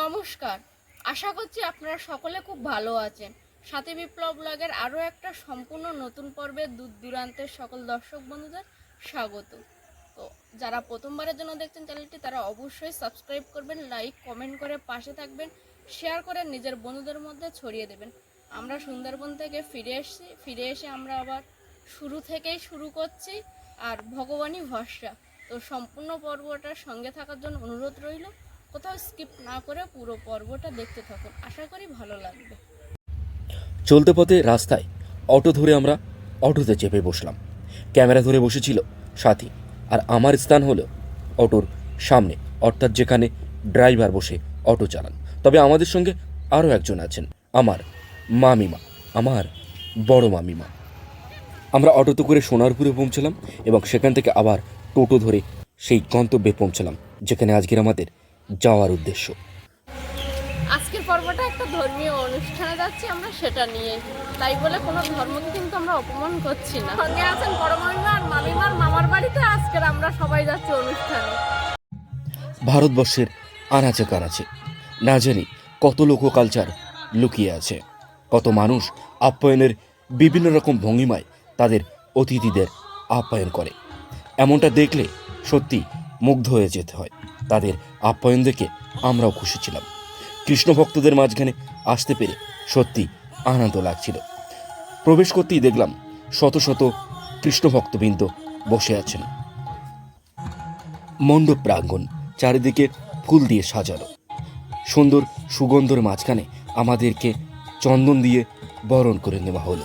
নমস্কার, আশা করছি আপনারা সকলে খুব ভালো আছেন। সাথে বিপ্লব ব্লগের আরও একটা সম্পূর্ণ নতুন পর্বে দূর দূরান্তের সকল দর্শক বন্ধুদের স্বাগত। তো যারা প্রথমবারের জন্য দেখছেন চ্যানেলটি, তারা অবশ্যই সাবস্ক্রাইব করবেন, লাইক, কমেন্ট করে পাশে থাকবেন, শেয়ার করে নিজের বন্ধুদের মধ্যে ছড়িয়ে দেবেন। আমরা সুন্দরবন থেকে ফিরে এসেছি, ফিরে এসে আমরা আবার শুরু থেকেই শুরু করছি, আর ভগবানই ভরসা। তো সম্পূর্ণ পর্বটার সঙ্গে থাকার জন্য অনুরোধ রইল। কোথাও স্কিপ না করে পুরো পর্বটা দেখতে থাকুন। আশা করি ভালো লাগবে। চলতে পথে রাস্তায় অটো ধরে আমরা অটোতে চেপে বসলাম। ক্যামেরা ধরে বসেছিল সাথী আর আমার স্থান হলো অটোর সামনে, অর্থাৎ যেখানে ড্রাইভার বসে অটো চালান। তবে আমাদের সঙ্গে আরও একজন আছেন, আমার মামিমা, আমার বড় মামিমা। আমরা অটোতে করে সোনারপুরে পৌঁছলাম এবং সেখান থেকে আবার টোটো ধরে সেই গন্তব্যে পৌঁছলাম যেখানে আজকের আমাদের যাওয়ার উদ্দেশ্য। আজকের পর্বটা একটা ধর্মীয় অনুষ্ঠানে যাচ্ছি আমরা সেটা নিয়ে তাই বলে কোনো ধর্মকে কিন্তু আমরা অপমান করছি না। সঙ্গে আছেন বড় আর মামিমার মামার বাড়িতে আজকের আমরা সবাই যাচ্ছি অনুষ্ঠানে। ভারতবর্ষের আনাচে কানাচে না জানি কত লোক কালচার লুকিয়ে আছে কত মানুষ আপ্যায়নের বিভিন্ন রকম ভঙ্গিমায় তাদের অতিথিদের আপ্যায়ন করে। এমনটা দেখলে সত্যি মুগ্ধ হয়ে যেতে হয়। তাদের আপ্যায়ন দেখে আমরাও খুশি ছিলাম। কৃষ্ণ ভক্তদের মাঝখানে আসতে পেরে সত্যি আনন্দ লাগছিল। প্রবেশ করতেই দেখলাম শত শত কৃষ্ণ ভক্তবৃন্দ বসে আছেন। মণ্ডপ প্রাঙ্গণ চারিদিকে ফুল দিয়ে সাজানো। সুন্দর সুগন্ধর মাঝখানে আমাদেরকে চন্দন দিয়ে বরণ করে নেওয়া হলো।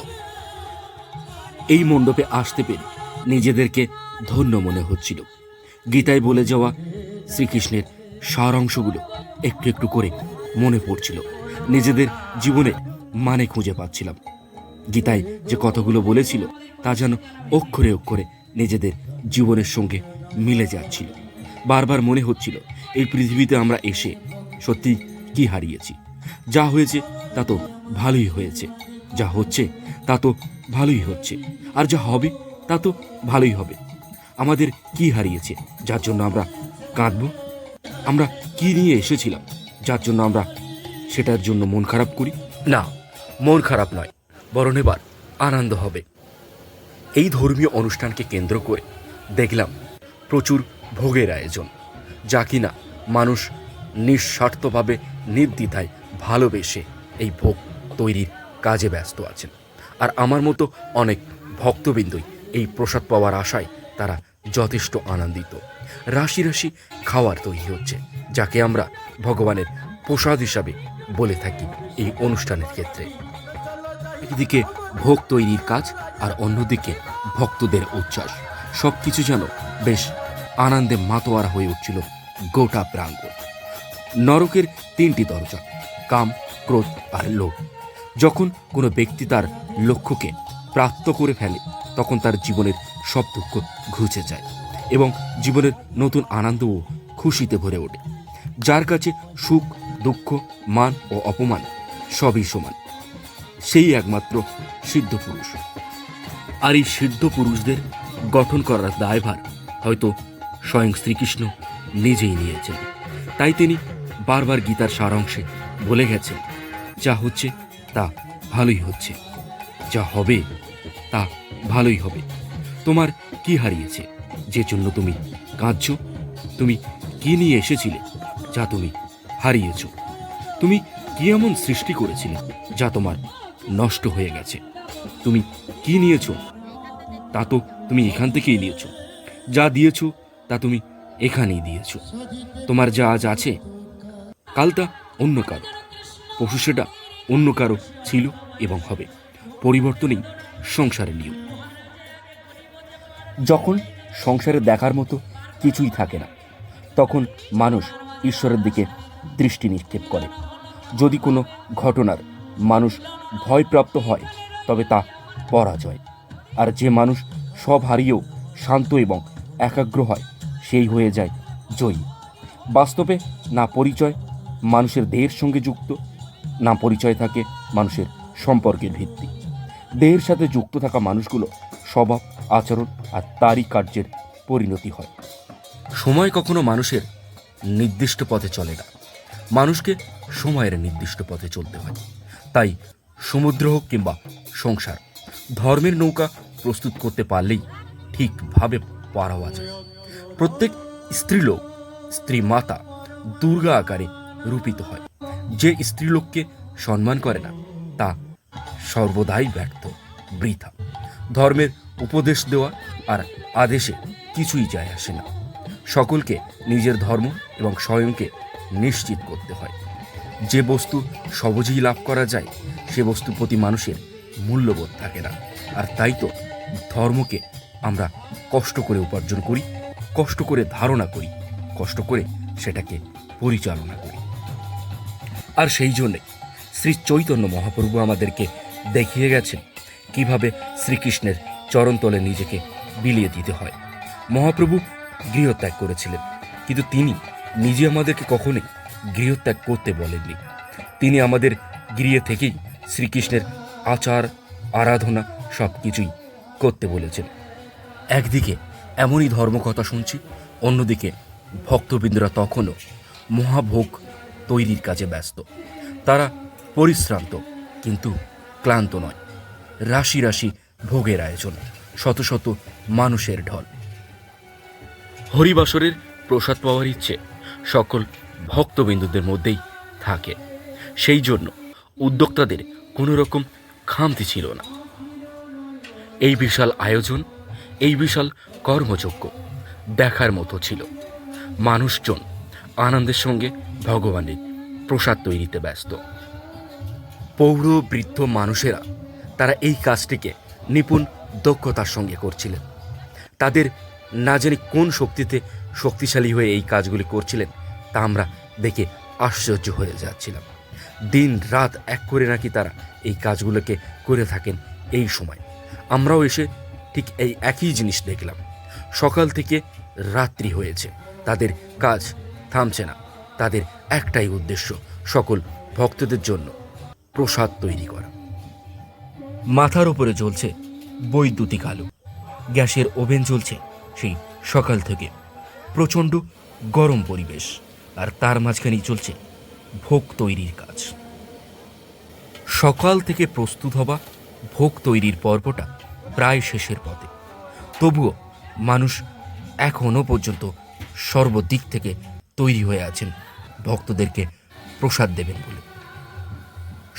এই মণ্ডপে আসতে পেরে নিজেদেরকে ধন্য মনে হচ্ছিল। গীতায় বলে যাওয়া শ্রীকৃষ্ণের সার অংশগুলো একটু একটু করে মনে পড়ছিল। নিজেদের জীবনে মানে খুঁজে পাচ্ছিলাম। গীতায় যে কথাগুলো বলেছিল, তা যেন অক্ষরে অক্ষরে নিজেদের জীবনের সঙ্গে মিলে যাচ্ছিল। বারবার মনে হচ্ছিল, এই পৃথিবীতে আমরা এসে সত্যি কি হারিয়েছি? যা হয়েছে, তা তো ভালোই হয়েছে। যা হচ্ছে, তা তো ভালোই হচ্ছে। আর যা হবে তা তো ভালোই হবে। আমাদের কি হারিয়েছে, যার জন্য আমরা কাঁদব? আমরা কি নিয়ে এসেছিলাম, যার জন্য আমরা সেটার জন্য মন খারাপ করি? না, মন খারাপ নয়, বরং এবার আনন্দ হবে। এই ধর্মীয় অনুষ্ঠানকে কেন্দ্র করে দেখলাম প্রচুর ভোগের আয়োজন, যা কিনা মানুষ নিঃস্বার্থভাবে, নির্দ্বিধায় ভালোবেসে এই ভোগ তৈরির কাজে ব্যস্ত আছেন। আর আমার মতো অনেক ভক্তবৃন্দই এই প্রসাদ পাওয়ার আশায় তারা যথেষ্ট আনন্দিত। রাশি রাশি খাওয়ার তৈরি হচ্ছে, যাকে আমরা ভগবানের প্রসাদ হিসাবে বলে থাকি এই অনুষ্ঠানের ক্ষেত্রে। একদিকে ভোগ তৈরির কাজ আর অন্যদিকে ভক্তদের উচ্ছ্বাস সব কিছু যেন বেশ আনন্দে মাতোয়ারা হয়ে উঠছিল গোটা প্রাঙ্গণ। নরকের তিনটি দরজা, কাম, ক্রোধ আর লোভ, যখন কোনো ব্যক্তি তার লক্ষ্যকে প্রাপ্ত করে ফেলে তখন তার জীবনের সব দুঃখ ঘুচে যায় এবং জীবনের নতুন আনন্দ ও খুশিতে ভরে ওঠে। যার কাছে সুখ, দুঃখ, মান ও অপমান সবই সমান। সেই একমাত্র সিদ্ধ পুরুষ। আর এই সিদ্ধ পুরুষদের গঠন করার দায়ভার হয়তো স্বয়ং শ্রীকৃষ্ণ নিজেই নিয়েছেন। তাই তিনি বারবার গীতার সারাংশে বলে গেছেন, যা হচ্ছে তা ভালোই হচ্ছে। যা হবে তা ভালোই হবে। তোমার কি হারিয়েছে? যে জন্য তুমি কাঁদছ? তুমি কি নিয়ে এসেছিলে যা তুমি হারিয়েছ? তুমি কি এমন সৃষ্টি করেছিলে যা তোমার নষ্ট হয়ে গেছে? তুমি কি নিয়েছ? তা তো তুমি এখান থেকেই নিয়েছো। যা দিয়েছ, তা তুমি এখানেই দিয়েছ। তোমার যা আজ আছে, কাল তা অন্য কারও। পশু সেটা অন্য কারও ছিল এবং হবে। পরিবর্তনই সংসারের নিয়ম। যখন সংসারে দেখার মতো কিছুই থাকে না, তখন মানুষ ঈশ্বরের দিকে দৃষ্টি নিক্ষেপ করে। যদি কোনো ঘটনার মানুষ ভয়প্রাপ্ত হয়, তবে তা পরাজয়। আর যে মানুষ সব হারিয়েও শান্ত এবং একাগ্র হয়, সেই হয়ে যায় জয়ী। বাস্তবে না পরিচয় মানুষের দেহের সঙ্গে যুক্ত, না পরিচয় থাকে মানুষের সম্পর্কের ভিত্তি। দেহের সাথে যুক্ত থাকা মানুষগুলো স্বভাব, আচরণ আর তারই কার্যের পরিণতি হয়। সময় কখনো মানুষের নির্দিষ্ট পথে চলে না। মানুষকে সময়ের নির্দিষ্ট পথে চলতে হয়। তাই সমুদ্র হোক কিংবা সংসার, ধর্মের নৌকা প্রস্তুত করতে পারলেই ঠিকভাবে পার হওয়া যায়। প্রত্যেক স্ত্রীলোক স্ত্রী মাতা দুর্গা আকারে রূপিত হয়। যে স্ত্রীলোককে সম্মান করে না, তা সর্বদাই ব্যর্থ, বৃথা। ধর্মের উপদেশ দেওয়া আর আদেশে কিছুই যায় আসে না। সকলকে নিজের ধর্ম এবং স্বয়ংকে নিশ্চিত করতে হয়। যে বস্তু সহজেই লাভ করা যায়, সে বস্তু প্রতি মানুষের মূল্যবোধ থাকে না। আর তাই তো ধর্মকে আমরা কষ্ট করে উপার্জন করি, কষ্ট করে ধারণা করি, কষ্ট করে সেটাকে পরিচালনা করি। আর সেই জন্যে শ্রী চৈতন্য মহাপ্রভু আমাদেরকে দেখিয়ে গেছেন কীভাবে শ্রীকৃষ্ণের চরণতলে নিজেকে বিলিয়ে দিতে হয়। মহাপ্রভু গৃহত্যাগ করেছিলেন, কিন্তু তিনি নিজে আমাদেরকে কখনোই গৃহত্যাগ করতে বলেননি। তিনি আমাদের গৃহে থেকেই শ্রীকৃষ্ণের আচার, আরাধনা সব কিছুই করতে বলেছেন। একদিকে এমনই ধর্মকথা শুনছি, অন্যদিকে ভক্তবৃন্দরা তখনও মহাভোগ তৈরির কাজে ব্যস্ত। তারা পরিশ্রান্ত, কিন্তু ক্লান্ত নয়। রাশি রাশি ভোগের আয়োজন, শত শত মানুষের ঢল। হরিবাসরের প্রসাদ পাওয়ার ইচ্ছে সকল ভক্তবিন্দুদের মধ্যেই থাকে। সেই জন্য উদ্যোক্তাদের কোনো রকম খামতি ছিল না। এই বিশাল আয়োজন, এই বিশাল কর্মযজ্ঞ দেখার মতো ছিল। মানুষজন আনন্দের সঙ্গে ভগবানের প্রসাদ তৈরিতে ব্যস্ত। পৌর বৃদ্ধ মানুষেরা তারা এই কাজটিকে নিপুণ দক্ষতার সঙ্গে করছিলেন। তাদের না জানি কোন শক্তিতে শক্তিশালী হয়ে এই কাজগুলি করছিলেন, তা আমরা দেখে আশ্চর্য হয়ে যাচ্ছিলাম। দিন রাত এক করে নাকি তারা এই কাজগুলোকে করে থাকেন এই সময়। আমরাও এসে ঠিক এই একই জিনিস দেখলাম। সকাল থেকে রাত্রি হয়েছে, তাদের কাজ থামছে না। তাদের একটাই উদ্দেশ্য সকল ভক্তদের জন্য প্রসাদ তৈরি করা। মাথার উপরে জ্বলছে বৈদ্যুতিক আলো গ্যাসের ওভেন জ্বলছে সেই সকাল থেকে। প্রচণ্ড গরম পরিবেশ আর তার মাঝখানেই চলছে ভোগ তৈরির কাজ। সকাল থেকে প্রস্তুত হওয়া ভোগ তৈরির পর্বটা প্রায় শেষের পথে। তবুও মানুষ এখনও পর্যন্ত সর্বদিক থেকে তৈরি হয়ে আছেন। ভক্তদেরকে প্রসাদ দেবেন বলে।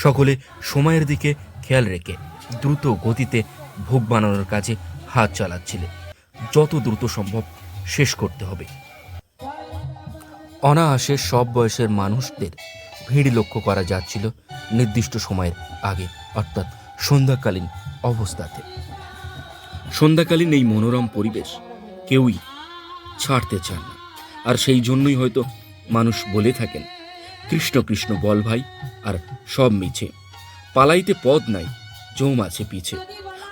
সকলে সময়ের দিকে খেয়াল রেখে দ্রুত গতিতে ভোগ বানানোর কাজে হাত চালাচ্ছিলেন যত দ্রুত সম্ভব শেষ করতে হবে। অনায়াসে সব বয়সের মানুষদের ভিড় লক্ষ্য করা যাচ্ছিল নির্দিষ্ট সময়ের আগে, অর্থাৎ সন্ধ্যাকালীন অবস্থাতে। সন্ধ্যাকালীন এই মনোরম পরিবেশ কেউই ছাড়তে চান না। আর সেই জন্যই হয়তো মানুষ বলে থাকেন কৃষ্ণ কৃষ্ণ বল ভাই, আর সব মিছে। পালাইতে পদ নাই, জম আছে পিছে।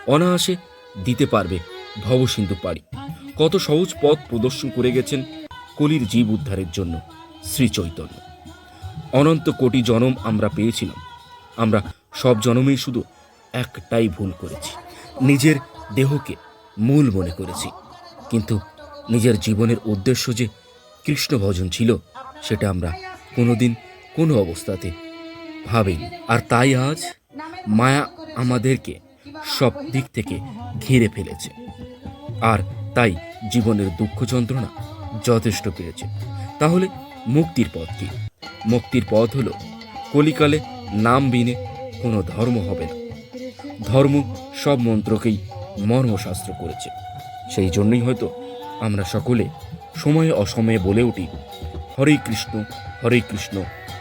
অনায়াসে দিতে পারবে ভবসিন্ধু পাড়ি। কত সহজ পথ প্রদর্শন করে গেছেন কলির জীব উদ্ধারের জন্য শ্রী চৈতন্য। অনন্ত কোটি জনম আমরা পেয়েছিলাম। আমরা সব জনমেই শুধু একটাই ভুল করেছি। নিজের দেহকে মূল মনে করেছি। কিন্তু নিজের জীবনের উদ্দেশ্য যে কৃষ্ণ ভজন ছিল, সেটা আমরা কোনোদিন কোনো অবস্থাতে ভাবিনি। আর তাই আজ মায়া আমাদেরকে সব দিক থেকে ঘিরে ফেলেছে। আর তাই জীবনের দুঃখ যন্ত্রণা যথেষ্ট পেয়েছে। তাহলে মুক্তির পথ কি? মুক্তির পথ হলো, কলিকালে নাম বিনে কোনো ধর্ম হবে না। ধর্ম সব মন্ত্রকেই মর্মশাস্ত্র করেছে। সেই জন্যই হয়তো আমরা সকলে সময়ে অসময়ে বলে উঠি, হরে কৃষ্ণ হরে কৃষ্ণ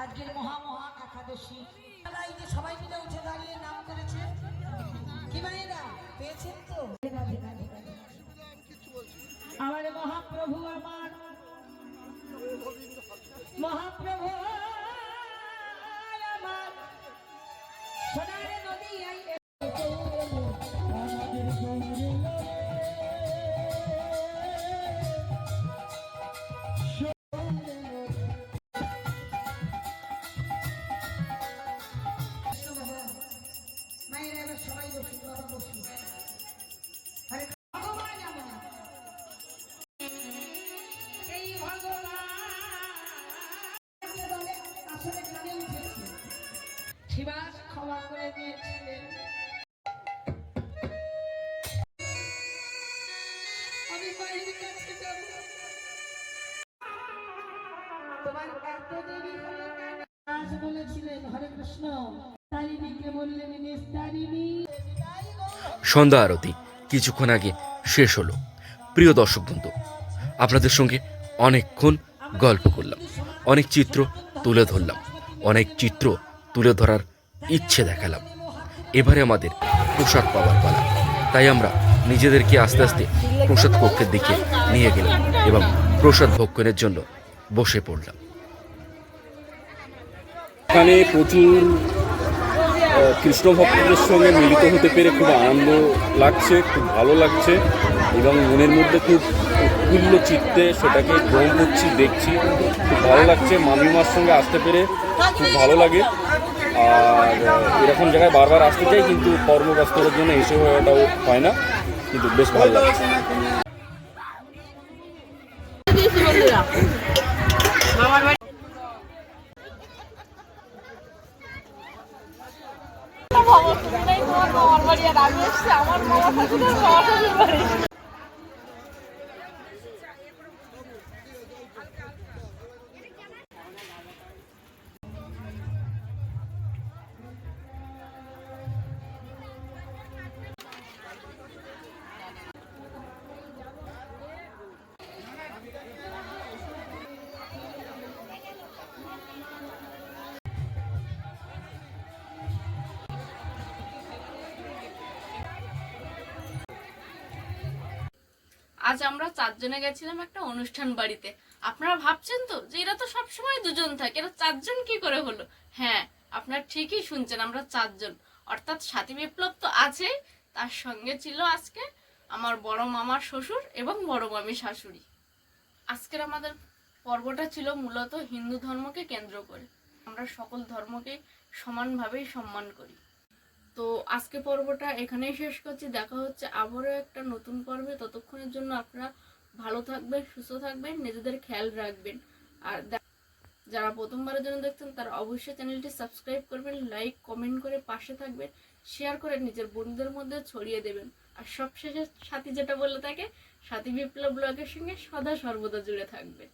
মহা মহা একাদশী। এই যে সবাই মিলে উঠে দাঁড়িয়ে নাম করেছে। কি ভাইরা পেয়েছেন তো। আমার মহাপ্রভু আমার। মহাপ্রভু সন্ধ্যা আরতি কিছুক্ষণ আগে শেষ হলো। প্রিয় দর্শক বন্ধু, আপনাদের সঙ্গে অনেকক্ষণ গল্প করলাম, অনেক চিত্র তুলে ধরলাম, অনেক চিত্র তুলে ধরার ইচ্ছে দেখালাম। এবারে আমাদের প্রসাদ পাওয়ার পালা। তাই আমরা নিজেদেরকে আস্তে আস্তে প্রসাদ কক্ষের দিকে নিয়ে গেলাম এবং প্রসাদ ভক্ষণের জন্য বসে পড়লাম। এখানে প্রচুর কৃষ্ণ ভক্তদের সঙ্গে মিলিত হতে পেরে খুব আনন্দ লাগছে, খুব ভালো লাগছে এবং মনের মধ্যে খুব উৎফুল্ল চিত্তে সেটাকে গ্রহণ করছি, দেখছি। খুব ভালো লাগছে, মামিমার সঙ্গে আসতে পেরে খুব ভালো লাগে। আর এরকম জায়গায় বারবার আসতে চাই, কিন্তু কর্মব্যস্ততার জন্য এসে ওটাও হয় না, কিন্তু বেশ ভালো লাগছে আমার মামা ঠাকুর বাড়ি আজ আমরা চারজনে গেছিলাম একটা অনুষ্ঠান বাড়িতে। আপনারা ভাবছেন তো যে এরা তো সবসময় দুজন থাকে, এরা চারজন কি করে হলো? হ্যাঁ আপনারা ঠিকই শুনছেন আমরা চারজন। অর্থাৎ সাথী বিপ্লব তো আছেই তার সঙ্গে ছিল আজকে আমার বড় মামার শ্বশুর এবং বড় মামি শাশুড়ি। আজকের আমাদের পর্বটা ছিল মূলত হিন্দু ধর্মকে কেন্দ্র করে। আমরা সকল ধর্মকে সমানভাবেই সম্মান করি। তো আজকে পর্বটা এখানেই শেষ করছি। দেখা হচ্ছে আবারও একটা নতুন পর্বে। ততক্ষণের জন্য আপনারা ভালো থাকবেন, সুস্থ থাকবেন, নিজেদের খেয়াল রাখবেন। আর যারা প্রথমবারের জন্য দেখছেন, তারা অবশ্যই চ্যানেলটি সাবস্ক্রাইব করবেন, লাইক, কমেন্ট করে পাশে থাকবেন, শেয়ার করে নিজের বন্ধুদের মধ্যে ছড়িয়ে দেবেন। আর সবশেষে সাথী যেটা বলে থাকে, সাথী বিপ্লব ব্লগের সঙ্গে সদা সর্বদা জুড়ে থাকবে